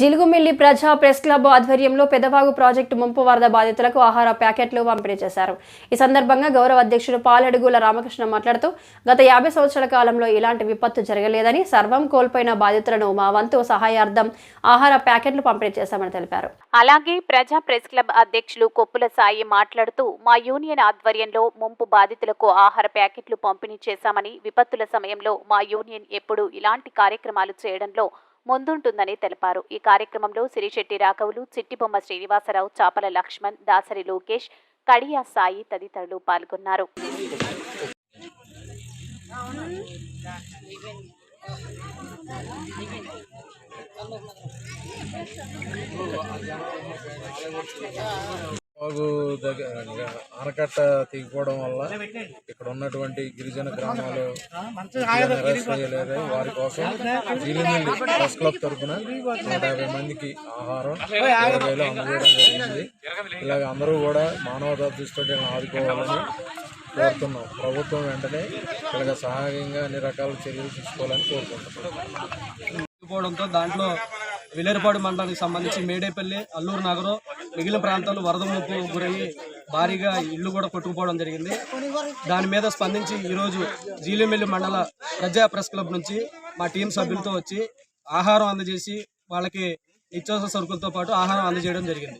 జిలుగుమిల్లి ప్రజా press club ఆధ్వర్యంలో Pedavagu project ముంపు వరద బాధితులకు ఆహార ప్యాకెట్లు పంపిణీ చేశారు. ఈ సందర్భంగా గౌరవ అధ్యక్షుడు పాలడుగుల రామకృష్ణ మాట్లాడుతూ గత యాభై సంవత్సరాల కాలంలో ఇలాంటి విపత్తు జరగలేదని సర్వం కోల్పోయిన బాధితులను మా వంతు సహాయార్థం ఆహార ప్యాకెట్లు పంపిణీ చేశామని తెలిపారు. అలాగే ప్రజా ప్రెస్ క్లబ్ అధ్యక్షులు కొప్పుల సాయి మాట్లాడుతూ మా యూనియన్ ఆధ్వర్యంలో ముంపు బాధితులకు ఆహార ప్యాకెట్లు పంపిణీ చేశామని విపత్తుల సమయంలో మా యూనియన్ ఎప్పుడూ ఇలాంటి కార్యక్రమాలు చేయడంలో ముందుంటుందని తెలిపారు. ఈ కార్యక్రమంలో సిరిశెట్టి రాఘవులు చిట్టిబొమ్మ శ్రీనివాసరావు చాపల లక్ష్మణ్ దాసరి లోకేష్ కడియా సాయి తదితరులు పాల్గొన్నారు. బాగు దగ్గర ఆనకట్ట తీయకపోవడం వల్ల ఇక్కడ ఉన్నటువంటి గిరిజన గ్రామాలు పూర్తిగా వారి కోసం జిలిమిల్లి ప్రెస్ క్లబ్ తరఫున నూట యాభై మందికి ఆహారం కూరగాయలు అందజేయడం జరిగింది. ఇలాగ అందరూ కూడా మానవతా దృష్టితో ఆదుకోవాలని కోరుతున్నాం. ప్రభుత్వం వెంటనే ఇలాగ సహాయంగా అన్ని రకాల చర్యలు తీసుకోవాలని కోరుకుంటున్నాం. దాంట్లో విలేరుపాడు మండలానికి సంబంధించి మేడేపల్లి అల్లూరు నగరం మిగిలిన ప్రాంతాలు వరద ముప్పు గురయ్యి భారీగా ఇల్లు కూడా కొట్టుకుపోవడం జరిగింది. దాని మీద స్పందించి ఈరోజు జీలిమెల్లి మండల ప్రజా ప్రెస్ క్లబ్ నుంచి మా టీం సభ్యులతో వచ్చి ఆహారం అందజేసి వాళ్ళకి నిత్యావసర సరుకులతో పాటు ఆహారం అందజేయడం జరిగింది.